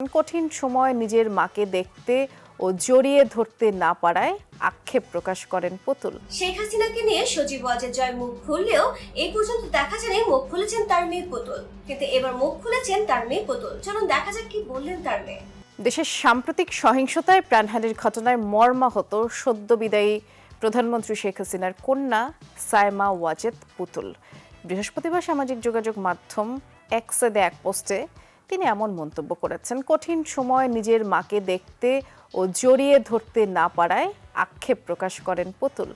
কঠিন সময় নিজের মাকে দেখতে ও জড়িয়ে ধরতে না পারায় আক্ষেপ প্রকাশ করেন পুতুল। শেখ হাসিনাকে নিয়ে সজীব ওয়াজেদ জয় মুখ খুললেও এই পর্যন্ত দেখা যায়নি মুখ খুলেছেন তার মেয়ে পুতুল। কিন্তু এবার মুখ খুলেছেন তার মেয়ে পুতুল। চলুন দেখা যাক কি বললেন তার মেয়ে। দেশের সাম্প্রতিক সহিংসতায় প্রাণহানির ঘটনায় মর্মাহত সদ্য বিদায়ী প্রধানমন্ত্রী শেখ হাসিনার কন্যা সায়মা ওয়াজেদ পুতুল। বৃহস্পতিবার সামাজিক যোগাযোগ মাধ্যম এক্সে এক পোস্টে তিনি এমন মন্তব্য করেছেন, কঠিন সময় নিজের মাকে দেখতে ও জড়িয়ে ধরতে না পারায় আক্ষেপ প্রকাশ করেন পুতুল।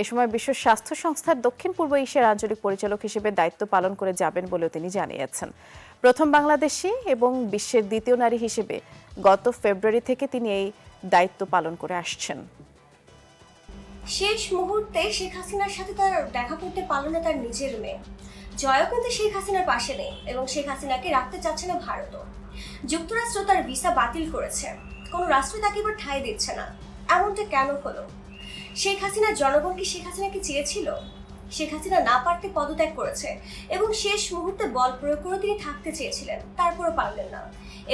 এ সময় বিশ্ব স্বাস্থ্য সংস্থার দক্ষিণ পূর্ব এশিয়ার আঞ্চলিক পরিচালক হিসেবে দায়িত্ব পালন করে যাবেন বলেও তিনি জানিয়েছেন। প্রথম বাংলাদেশি এবং বিশ্বের দ্বিতীয় নারী হিসেবে গত ফেব্রুয়ারি থেকে তিনি এই দায়িত্ব পালন করে আসছেন। শেষ মুহূর্তে শেখ হাসিনার সাথে তার দেখা করতে পারল না তার নিজের মেয়ে। জয়ও কিন্তু শেখ হাসিনার পাশে নেই এবং শেখ হাসিনাকে রাখতে চাচ্ছে না ভারতও। যুক্তরাষ্ট্র তার ভিসা বাতিল করেছে। কোনো রাষ্ট্র তাকে এবার ঠাঁই দিচ্ছে না। এমনটা কেন হলো? শেখ হাসিনার জনগণ কি শেখ হাসিনাকে চেয়েছিল? শেখ হাসিনা না পারতে পদত্যাগ করেছে এবং শেষ মুহূর্তে বল প্রয়োগ করে তিনি থাকতে চেয়েছিলেন, তারপরও পারলেন না।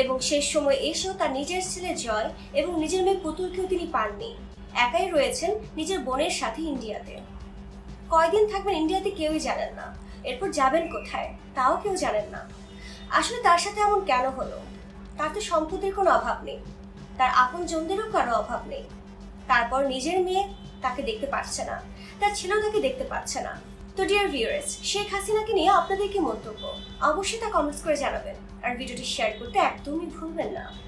এবং শেষ সময় এসেও তার নিজের ছেলে জয় এবং নিজের মেয়ে পুতুলকেও তিনি পাননি। একাই রয়েছেন নিজের বোনের সাথে ইন্ডিয়াতে। কয়দিন থাকবেন ইন্ডিয়াতে কেউই জানেন না। এরপর যাবেন কোথায়? তাও কেউ জানেন না। আসলে তার সাথে এমন কেন হলো? তার তো সম্পদের কোনো অভাব নেই। তার আপন জনদেরও কারও অভাব নেই। তারপর নিজের মেয়ে তাকে দেখতে পারছে না। তার ছেলেও তাকে দেখতে পাচ্ছে না। তো ডিয়ার ভিউয়ার্স শেখ হাসিনাকে নিয়ে আপনাদের কি মন্তব্য? অবশ্যই তা কমেন্টস করে জানাবেন। আর ভিডিওটি শেয়ার করতে একদমই ভুলবেন না।